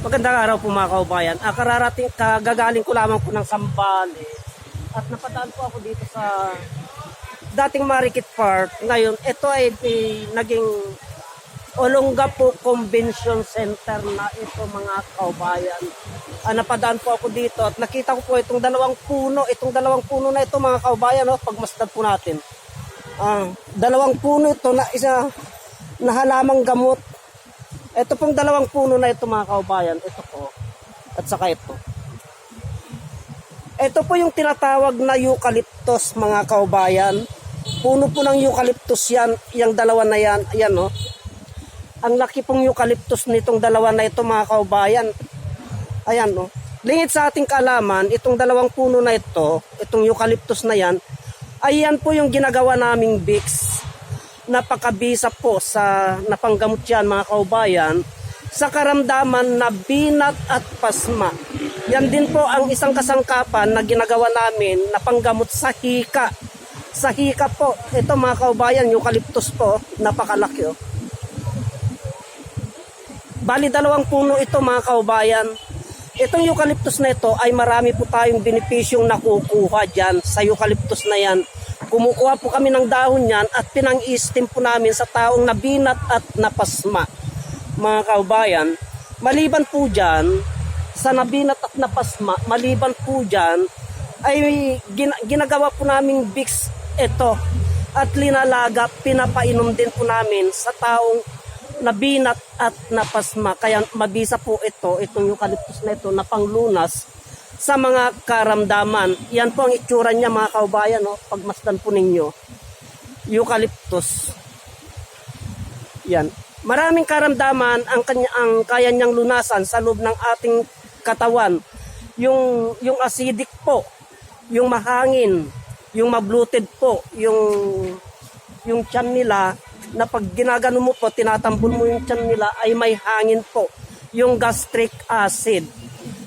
Magandang araw po mga kaubayan. Ah, kararating, kagagaling ko lamang po ng Sambales. At napadaan po ako dito sa dating Marikit Park. Ngayon, ito ay eh, naging Olongapo Convention Center na ito mga kaubayan. Ah, napadaan po ako dito at nakita ko po itong dalawang puno. Itong dalawang puno na ito mga kaubayan, no, pagmasdan po natin. Ah, dalawang puno ito na isa na halamang gamot ito pong dalawang puno na ito mga kaubayan, ito po, at saka ito. Ito po yung tinatawag na eucalyptus mga kaubayan. Puno po ng eucalyptus yan, yung dalawa na yan, ayan no. Ang laki pong eucalyptus nitong dalawa na ito mga kaubayan. Ayan no. Lingit sa ating kaalaman, itong dalawang puno na ito, itong eucalyptus na yan, ayan po yung ginagawa naming Bix napakabisa po sa napanggamot yan mga kaubayan sa karamdaman na binat at pasma. Yan din po ang isang kasangkapan na ginagawa namin na panggamot sa hika. Sa hika po, ito mga kaubayan, eucalyptus po, napakalaki oh. Bali dalawang puno ito mga kaubayan. Itong eucalyptus na ito ay marami po tayong benepisyong nakukuha dyan sa eucalyptus na yan. Kumukuha po kami ng dahon yan at pinang-steam po namin sa taong nabinat at napasma. Mga kaubayan, maliban po dyan, sa nabinat at napasma, maliban po dyan, ay gina- ginagawa po namin Vicks ito at linalaga, pinapainom din po namin sa taong nabinat at napasma. Kaya mabisa po ito, itong eucalyptus na ito na panglunas sa mga karamdaman. Yan po ang itsura niya mga kaubayan, no? pagmasdan po ninyo. Eucalyptus. Yan. Maraming karamdaman ang, kanya, ang kaya niyang lunasan sa loob ng ating katawan. Yung, yung acidic po, yung mahangin, yung mabluted po, yung, yung tiyan nila, na pag ginagano mo po, tinatambon mo yung tiyan nila, ay may hangin po. Yung gastric acid.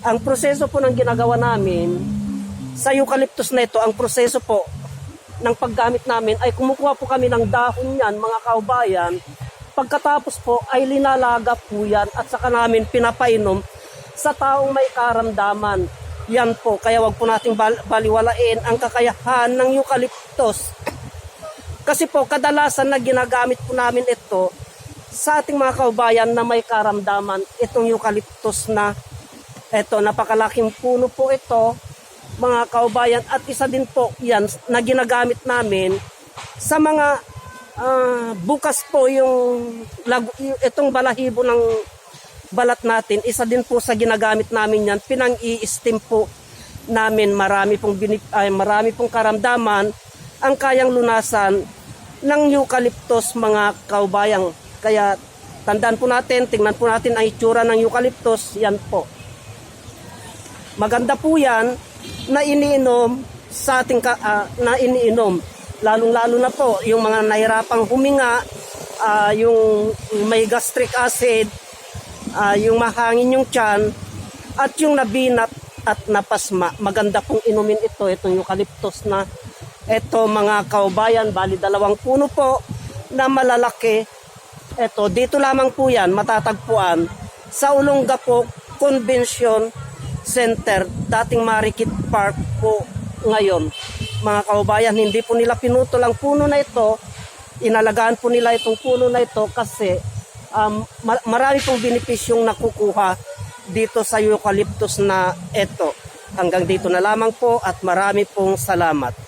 Ang proseso po ng ginagawa namin, sa eucalyptus na ito, ang proseso po ng paggamit namin ay kumukuha po kami ng dahon yan, mga kaubayan. Pagkatapos po ay linalaga po yan at saka namin pinapainom sa taong may karamdaman. Yan po, kaya wag po nating bal- baliwalain ang kakayahan ng eucalyptus kasi po, kadalasan na ginagamit po namin ito sa ating mga kaubayan na may karamdaman, itong eucalyptus na ito, napakalaking puno po ito, mga kaubayan, at isa din po yan na ginagamit namin sa mga ah, bukas po yung itong balahibo ng balat natin, isa din po sa ginagamit namin yan, pinang-i-steam po namin marami pong binip, ay, marami pong karamdaman ang kayang lunasan ng eucalyptus mga kaubayang. Kaya tandaan po natin, tingnan po natin ang itsura ng eucalyptus, yan po. Maganda po yan na iniinom sa ating ah, na iniinom. Lalong-lalo na po yung mga nahirapang huminga, ah, yung may gastric acid, ah, yung mahangin yung tiyan, at yung nabinat at napasma. Maganda pong inumin ito, itong eucalyptus na ito mga kaubayan, bali dalawang puno po na malalaki. Ito, dito lamang po yan, matatagpuan sa Olongapo Convention Center, dating Marikit Park po ngayon. Mga kaubayan, hindi po nila pinutol ang puno na ito. Inalagaan po nila itong puno na ito kasi um, mar- marami pong benepisyong nakukuha dito sa eucalyptus na ito. Hanggang dito na lamang po at marami pong salamat.